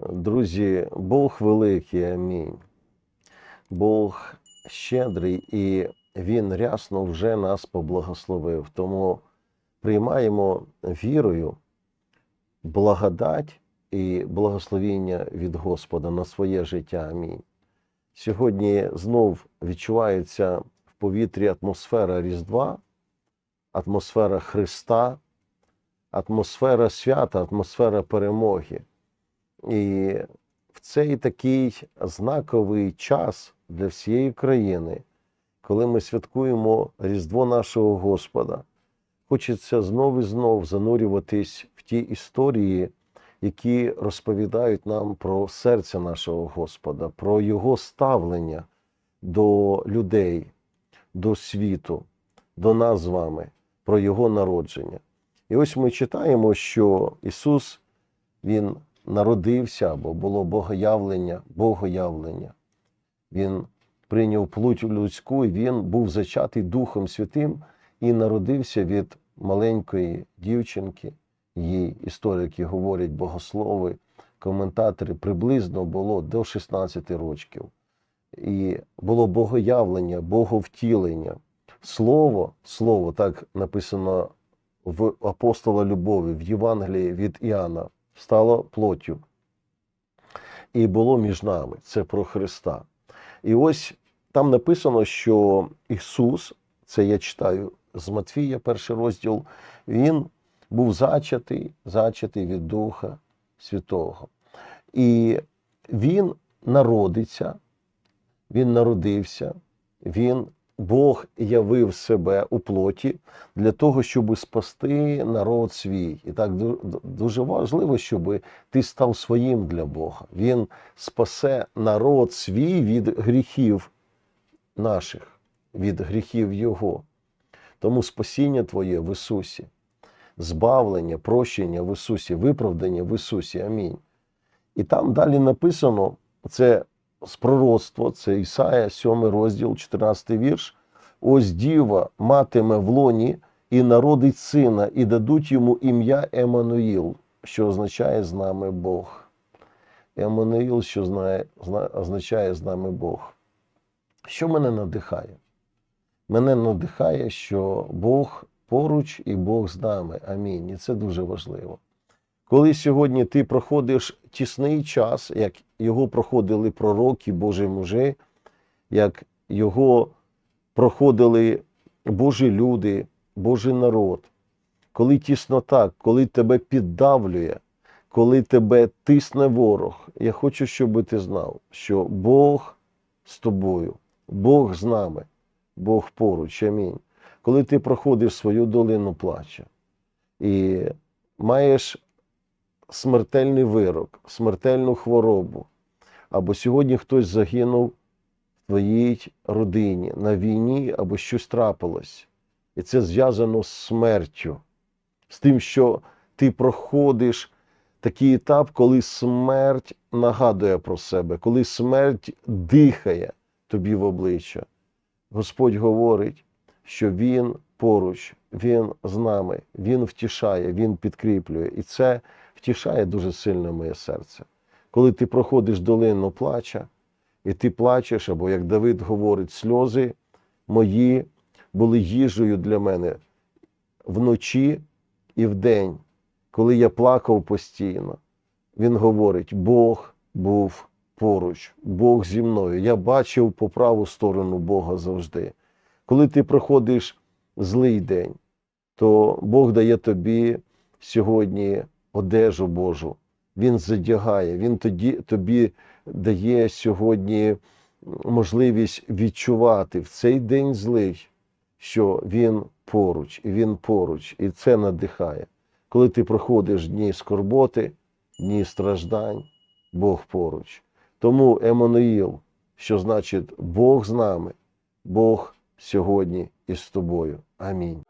Друзі, Бог великий, амінь. Бог щедрий і Він рясно вже нас поблагословив. Тому приймаємо вірою благодать і благословіння від Господа на своє життя. Амінь. Сьогодні знов відчувається в повітрі атмосфера Різдва, атмосфера Христа, атмосфера свята, атмосфера перемоги. І в цей такий знаковий час для всієї країни, коли ми святкуємо Різдво нашого Господа, хочеться знов і знов занурюватись в ті історії, які розповідають нам про серце нашого Господа, про Його ставлення до людей, до світу, до нас з вами, про Його народження. І ось ми читаємо, що Ісус Він народився або було богоявлення, богоявлення. Він прийняв плуть людську, і він був зачатий Духом Святим і народився від маленької дівчинки. Її історики говорять богослови, коментатори приблизно було до 16 років. І було богоявлення, боговтілення. Слово, слово так написано в апостола Любові, в Євангелії від Іоанна, стало плоттю. І було між нами. Це про Христа. І ось там написано, що Ісус, це я читаю з Матфія, перший розділ, Він був зачатий, зачатий від Духа Святого. І Він народиться, Він народився, Він Бог явив себе у плоті для того, щоб спасти народ свій. І так дуже важливо, щоб ти став своїм для Бога. Він спасе народ свій від гріхів наших, від гріхів Його. Тому спасіння Твоє в Ісусі, збавлення, прощення в Ісусі, виправдання в Ісусі. Амінь. І там далі написано, це з пророцтва, це Ісая, 7 розділ, 14 вірш. Ось діва матиме в лоні і народить сина, і дадуть йому ім'я Еммануїл, що означає з нами Бог. Еммануїл, що знає, означає з нами Бог. Що мене надихає? Мене надихає, що Бог поруч і Бог з нами. Амінь. І це дуже важливо. Коли сьогодні ти проходиш тісний час, як його проходили пророки, Божі мужі, як його проходили Божі люди, Божий народ, коли тіснота, коли тебе піддавлює, коли тебе тисне ворог, я хочу, щоб ти знав, що Бог з тобою, Бог з нами, Бог поруч. Амінь. Коли ти проходиш свою долину плача і маєш смертельний вирок, смертельну хворобу, або сьогодні хтось загинув в твоїй родині на війні, або щось трапилось. І це зв'язано з смертю, з тим, що ти проходиш такий етап, коли смерть нагадує про себе, коли смерть дихає тобі в обличчя. Господь говорить, що Він поруч, Він з нами, Він втішає, Він підкріплює. І це втішає дуже сильно моє серце. Коли ти проходиш долину плача, і ти плачеш, або як Давид говорить, сльози мої були їжею для мене вночі і вдень, коли я плакав постійно. Він говорить: Бог був поруч, Бог зі мною. Я бачив по праву сторону Бога завжди. Коли ти проходиш злий день, то Бог дає тобі сьогодні одежу Божу. Він задягає, Він тоді, тобі дає сьогодні можливість відчувати в цей день злий, що Він поруч, і Він поруч, і це надихає. Коли ти проходиш дні скорботи, дні страждань, Бог поруч. Тому Еммануїл, що значить Бог з нами, Бог сьогодні із тобою. Амінь.